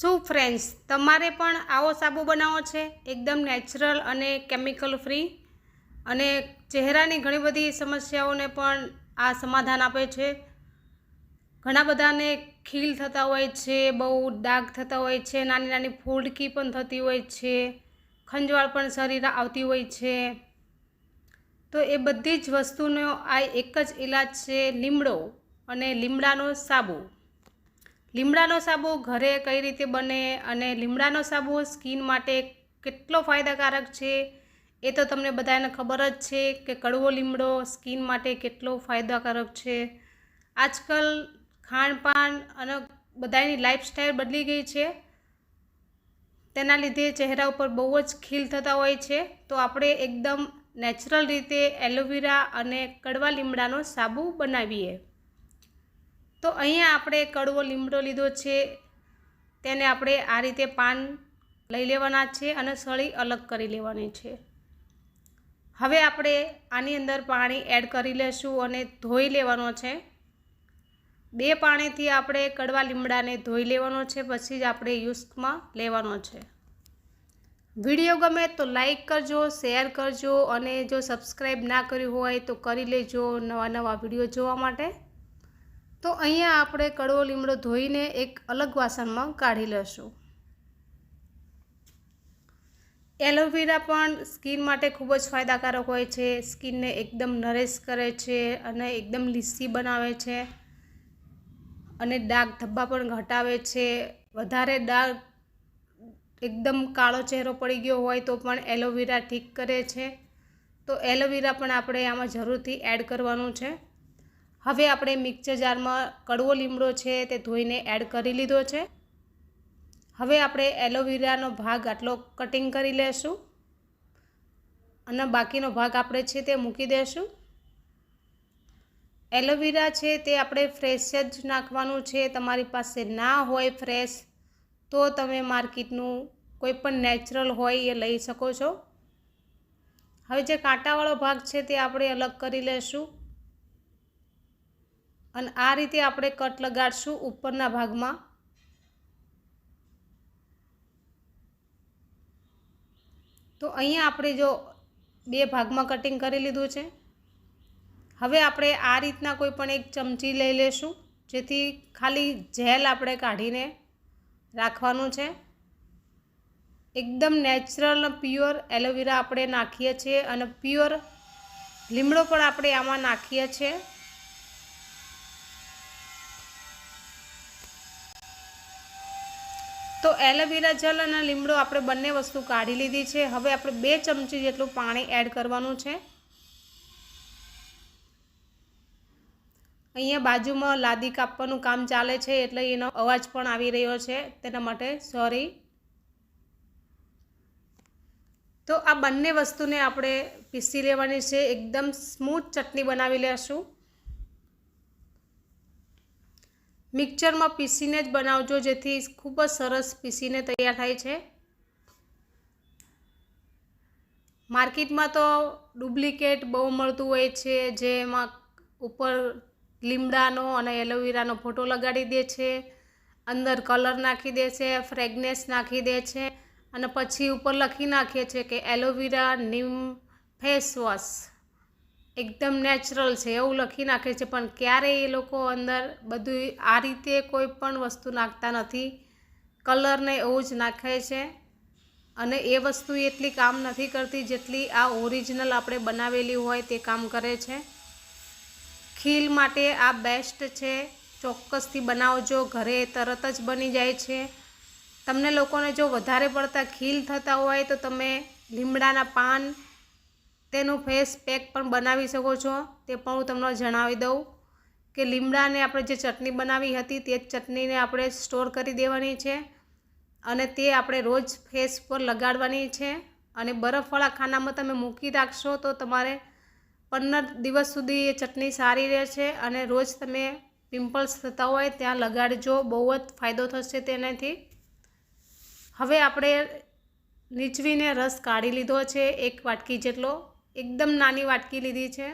શું ફ્રેન્ડ્સ તમારે પણ આવો સાબુ બનાવવો છે? એકદમ નેચરલ અને કેમિકલ ફ્રી અને ચહેરાની ઘણી બધી સમસ્યાઓને પણ આ સમાધાન આપે છે. ઘણા બધાને ખીલ થતા હોય છે, બહુ ડાઘ થતા હોય છે, નાની નાની ફૂડકી પણ થતી હોય છે, ખંજવાળ પણ શરીર આવતી હોય છે. તો એ બધી જ વસ્તુનો આ એક જ ઈલાજ છે, લીમડો અને લીમડાનો સાબુ. લીમડાનો સાબુ ઘરે કઈ રીતે બને અને લીમડાનો સાબુ સ્કિન માટે કેટલો ફાયદાકારક છે? એ તો તમને બધાને ખબર જ છે કે કડવો લીમડો સ્કિન માટે કેટલો ફાયદાકારક છે. આજકાલ ખાણપાન અને બધાની લાઈફસ્ટાઈલ બદલી ગઈ છે. તેના લીધે ચહેરા ઉપર બહુ જ ખીલ થતા હોય છે. તો આપણે એકદમ નેચરલ રીતે એલોવેરા અને કડવા લીમડાનો સાબુ બનાવીએ. તો અહીંયા આપણે કડવો લીમડો લીધો છે. તેને આપણે આ રીતે પાન લઈ લેવાના છે અને સળી અલગ કરી લેવાની છે. હવે આપણે આની અંદર પાણી એડ કરી લેશું અને ધોઈ લેવાનો છે. બે પાણીથી આપણે કડવા લીમડાને ધોઈ લેવાનો છે, પછી જ આપણે યુઝમાં લેવાનો છે. વીડિયો ગમે તો લાઈક કરજો, શેર કરજો અને જો સબસ્ક્રાઈબ ના કર્યું હોય તો કરી લેજો નવા નવા વીડિયો જોવા માટે. તો અહીંયા આપણે કડવો લીમડો ધોઈને એક અલગ વાસણમાં કાઢી લઈશું એલોવેરા પણ સ્કિન માટે ખૂબ જ ફાયદાકારક હોય છે. સ્કિનને એકદમ નરેશ કરે છે અને એકદમ લીસી બનાવે છે. અને ડાઘ ધબ્બા પણ ઘટાવે છે. વધારે ડાઘ એકદમ કાળો ચહેરો પડી ગયો હોય તો પણ એલોવેરા ઠીક કરે છે. તો એલોવેરા પણ આપણે આમાં જરૂરથી એડ કરવાનું છે. હવે આપણે મિક્સર જારમાં કડવો લીમડો છે તે ધોઈને એડ કરી લીધો છે. હવે આપણે એલોવેરાનો ભાગ આટલો કટિંગ કરી લેશું. અને બાકીનો ભાગ આપણે છે તે મૂકી દેશું. એલોવેરા છે તે આપણે ફ્રેશ જ નાખવાનું છે. તમારી પાસે ના હોય ફ્રેશ, તો તમે માર્કેટનું કોઈ પણ નેચરલ હોય એ લઈ શકો છો. હવે જે કાંટાવાળો ભાગ છે તે આપણે અલગ કરી લેશું. અને આ રીતે આપણે કટ લગાડશું ઉપરના ભાગમાં. તો અહીંયા આપણે જો બે ભાગમાં કટિંગ કરી લીધું છે. હવે આપણે આ રીતના કોઈ પણ એક ચમચી લઈ લેશું, જેથી ખાલી જેલ આપણે કાઢીને રાખવાનું છે. એકદમ નેચરલ પ્યોર એલોવેરા આપણે નાખીએ છીએ અને પ્યોર લીમડો પણ આપણે આમાં નાખીએ છીએ. તો એલોવેરા જલ અને લીમડો આપણે બંને વસ્તુ કાઢી લીધી છે. હવે આપણે બે ચમચી જેટલું પાણી એડ કરવાનું છે. અહીંયા બાજુમાં લાદી કાપવાનું કામ ચાલે છે એટલે એનો અવાજ પણ આવી રહ્યો છે. તેના માટે સોરી તો આ બંને વસ્તુને આપણે પીસી લેવાની છે. એકદમ સ્મૂથ ચટણી બનાવી લેશું. મિક્સરમાં પીસીને જ બનાવજો જેથી ખૂબ જ સરસ પીસીને તૈયાર થાય છે. માર્કેટમાં તો ડુપ્લિકેટ બહુ મળતું હોય છે, જેમાં ઉપર લીમડાનો અને એલોવેરાનો ફોટો લગાડી દે છે, અંદર કલર નાખી દે છે, ફ્રેગનેસ નાખી દે છે અને પછી ઉપર લખી નાખીએ છે કે aloe vera neem face wash. એકદમ નેચરલ છે, એવું લખી નાખે છે, પણ ક્યારેય એ લોકો અંદર બધું આ રીતે કોઈ પણ વસ્તુ નાખતા નથી. કલરને એવું જ નાખે છે અને એ વસ્તુ એટલી કામ નથી કરતી જેટલી આ ઓરિજિનલ આપણે બનાવેલી હોય તે કામ કરે છે. ખીલ માટે આ બેસ્ટ છે, ચોક્કસથી બનાવજો, ઘરે તરત જ બની જાય છે. તમને લોકોને જો વધારે પડતા ખીલ થતા હોય તો તમે લીમડાના પાન તેનું ફેસ પેક પણ બનાવી શકો છો. તે પણ હું તમને જણાવી દઉં કે લીમડાને આપણે જે ચટણી બનાવી હતી તે ચટણીને આપણે સ્ટોર કરી દેવાની છે અને તે આપણે રોજ ફેસ પર લગાડવાની છે. અને બરફવાળા ખાનામાં તમે મૂકી રાખશો તો તમારે પંદર દિવસ સુધી એ ચટણી સારી રહેશે અને રોજ તમે પિમ્પલ્સ થતા હોય ત્યાં લગાડજો, બહુ જ ફાયદો થશે તેનાથી. હવે આપણે નીચવીને રસ કાઢી લીધો છે એક વાટકી જેટલો. એકદમ નાની વાટકી લીધી છે.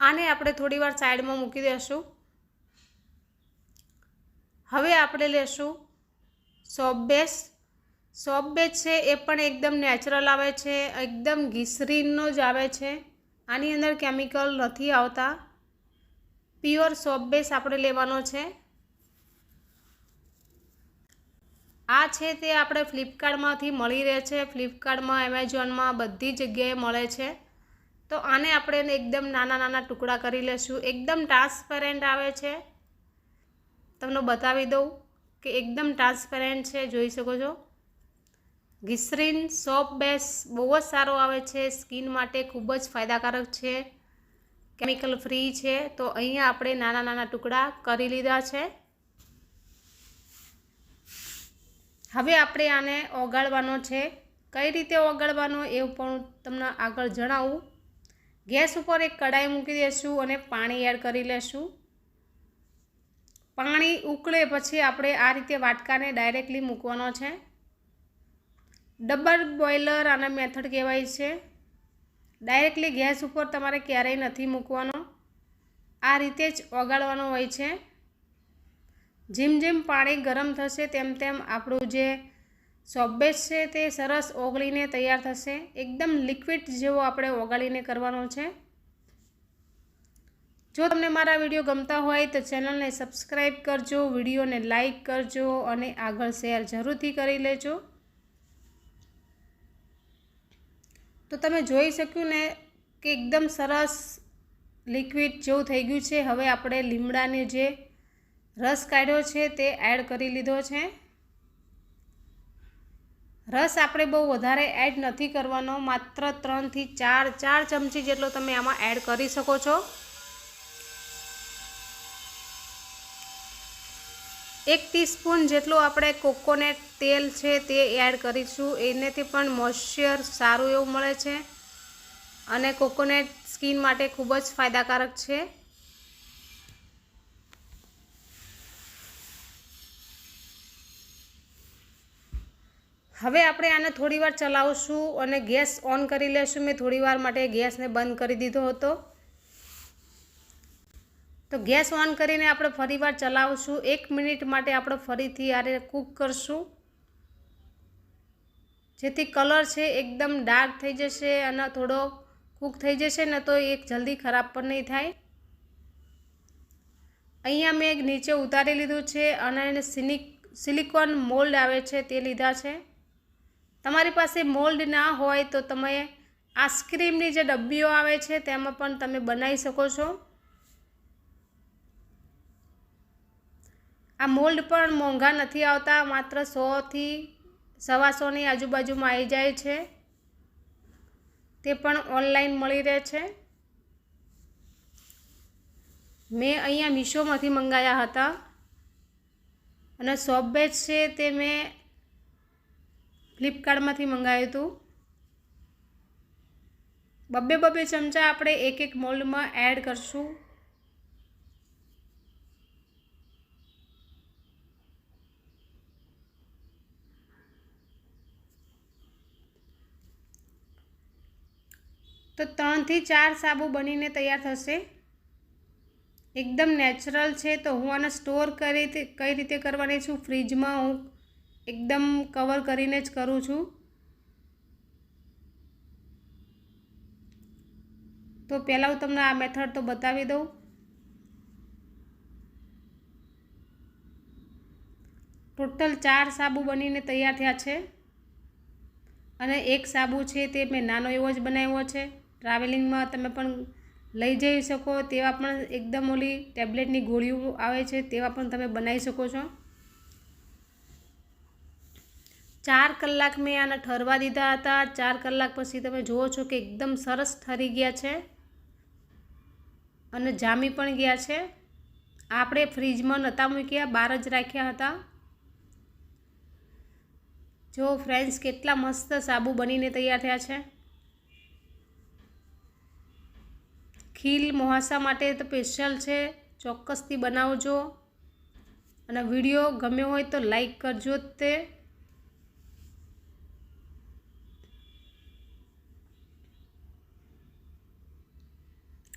આને આપણે થોડી વાર સાઈડમાં મૂકી દઈશું હવે આપણે લેશું સોપ બેસ. સોપ છે એ પણ એકદમ નેચરલ આવે છે, એકદમ ઘીસરીનો જ આવે છે. આની અંદર કેમિકલ નથી આવતા. પ્યોર સોપ બેસ આપણે લેવાનો છે. આ છે તે આપણે ફ્લિપકાર્ટમાંથી મળી રહે છે. ફ્લિપકાર્ટમાં, એમેઝોનમાં બધી જગ્યાએ મળે છે. તો આને આપણે એકદમ નાના નાના ટુકડા કરી લેશું. એકદમ ટ્રાન્સપેરેન્ટ આવે છે. તમને બતાવી દઉં કે એકદમ ટ્રાન્સપેરેન્ટ છે. જોઈ શકો છો. ગ્લિસરીન સોપ બેસ બહુ જ સારો આવે છે. સ્કિન માટે ખૂબ જ ફાયદાકારક છે. કેમિકલ ફ્રી છે. તો અહીંયા આપણે નાના નાના ટુકડા કરી લીધા છે. હવે આપણે આને ઓગાળવાનો છે. કઈ રીતે ઓગાળવાનો એવું પણ તમને આગળ જણાવું. ગેસ ઉપર એક કડાઈ મૂકી દઈશું અને પાણી એડ કરી લેશું. પાણી ઉકળે પછી આપણે આ રીતે વાટકાને ડાયરેક્ટલી મૂકવાનો છે. ડબલ બોઇલર આના મેથડ કહેવાય છે. ડાયરેક્ટલી ગેસ ઉપર તમારે ક્યારેય નથી મૂકવાનો. આ રીતે જ ઓગાળવાનો હોય છે. જેમ જેમ પાણી ગરમ થશે તેમ તેમ આપણું જે સોબેસ છે તે સરસ ઓગળીને તૈયાર થશે. એકદમ લિક્વિડ જેવો આપણે ઓગાળીને કરવાનો છે. જો તમને મારા વીડિયો ગમતા હોય તો ચેનલને સબસ્ક્રાઈબ કરજો, વિડીયોને લાઈક કરજો અને આગળ શેર જરૂરથી કરી લેજો. તો તમે જોઈ શક્યું ને કે એકદમ સરસ લિક્વિડ જેવું થઈ ગયું છે. હવે આપણે લીમડાને જે રસ કાઢ્યો છે તે એડ કરી લીધો છે. રસ આપણે બહુ વધારે એડ નથી કરવાનો, માત્ર ત્રણથી ચાર ચાર ચમચી જેટલો તમે આમાં એડ કરી શકો છો. એક ટીસ્પૂન જેટલું આપણે કોકોનેટ તેલ છે તે એડ કરીશું, એનેથી પણ મોઇશ્ચર સારું એવું મળે છે. અને કોકોનેટ સ્કિન માટે ખૂબ જ ફાયદાકારક છે. હવે આપણે આને થોડીવાર ચલાવશું અને ગેસ ઓન કરી લેશું. મેં થોડીવાર માટે ગેસને બંધ કરી દીધો હતો. તો ગેસ ઓન કરીને આપણે ફરીવાર ચલાવશું. એક મિનિટ માટે આપણે ફરીથી આરે કૂક કરશું. જેથી કલર છે એકદમ ડાર્ક થઈ જશે અને થોડો કૂક થઈ જશે, ને તો એક જલ્દી ખરાબ પણ નહીં થાય. અહીંયા મેં એક નીચે ઉતારી લીધું છે અને એને સિનિક સિલિકોન મોલ્ડ આવે છે તે લીધા છે. તમારી પાસે મોલ્ડ ના હોય તો તમે આઈસ્ક્રીમની જે ડબ્બીઓ આવે છે, તેમાં પણ તમે બનાવી શકો છો. આ મોલ્ડ પણ મોંઘા નથી આવતા, માત્ર સોથી સવાસોની આજુબાજુમાં આવી જાય છે. તે પણ ઓનલાઈન મળી રહે છે. મેં અહીંયા મીશોમાંથી મંગાવ્યા હતા. અને સોપબેજ છે તે મેં ફ્લિપકાર્ટમાંથી મંગાવ્યું હતું બબ્બે બબ્બે ચમચા આપણે એક એક મોલ્ડમાં એડ કરશું. તો ત્રણથી ચાર સાબુ બનીને તૈયાર થશે. એકદમ નેચરલ છે, તો હું આને સ્ટોર કરી કઈ રીતે કરવાની છું? ફ્રીજમાં હું એકદમ કવર કરીને જ કરું છું. તો પહેલાં હું તમને આ મેથડ તો બતાવી દઉં. ટોટલ ચાર સાબુ બનીને તૈયાર થયા છે. અને એક સાબુ છે તે મેં નાનો એવો જ બનાવ્યો છે. ટ્રાવેલિંગમાં તમે પણ લઈ જઈ શકો તેવા પણ એકદમ ઓલી ટેબ્લેટની ગોળીઓ આવે છે તેવા પણ તમે બનાવી શકો છો. ચાર કલાક મેં આને ઠરવા દીધા હતા. ચાર કલાક પછી તમે જુઓ છો કે એકદમ સરસ ઠરી ગયા છે અને જામી પણ ગયા છે. આપણે ફ્રીજમાં નહોતા મૂક્યા, બહાર જ રાખ્યા હતા. જો ફ્રેન્ડ્સ, કેટલા મસ્ત સાબુ બનીને તૈયાર થયા છે. ખીલ મોહાસા માટે તો સ્પેશિયલ છે. ચોક્કસથી બનાવજો. અને વીડિયો ગમ્યો હોય તો લાઈક કરજો તે.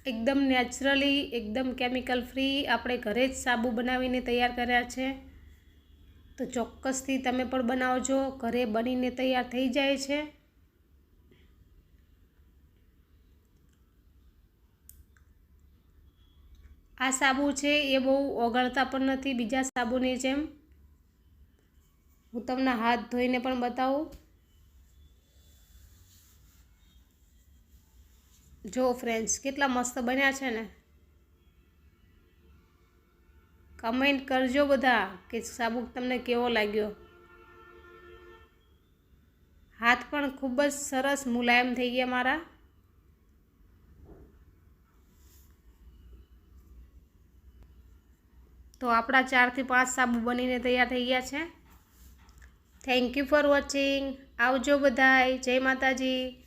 એકદમ નેચરલી એકદમ કેમિકલ ફ્રી આપણે ઘરે જ સાબુ બનાવીને તૈયાર કર્યા છે. તો ચોક્કસથી તમે પણ બનાવજો, ઘરે બનીને તૈયાર થઈ જાય છે. આ સાબુ છે એ બહુ ઓગળતા પણ નથી, બીજા સાબુની જેમ. હું તમને હાથ ધોઈને પણ બતાવું. જો ફ્રેન્ડ્સ કેટલા મસ્ત બન્યા છે ને. કમેન્ટ કરજો બધા કે સાબુક તમને કેવો લાગ્યો. હાથ પણ ખૂબ જ સરસ મુલાયમ થઈ ગયા મારા. તો આપણા ચારથી પાંચ સાબુ બનીને તૈયાર થઈ ગયા છે. થેન્ક યુ ફોર વોચિંગ આવજો બધાય. જય માતાજી.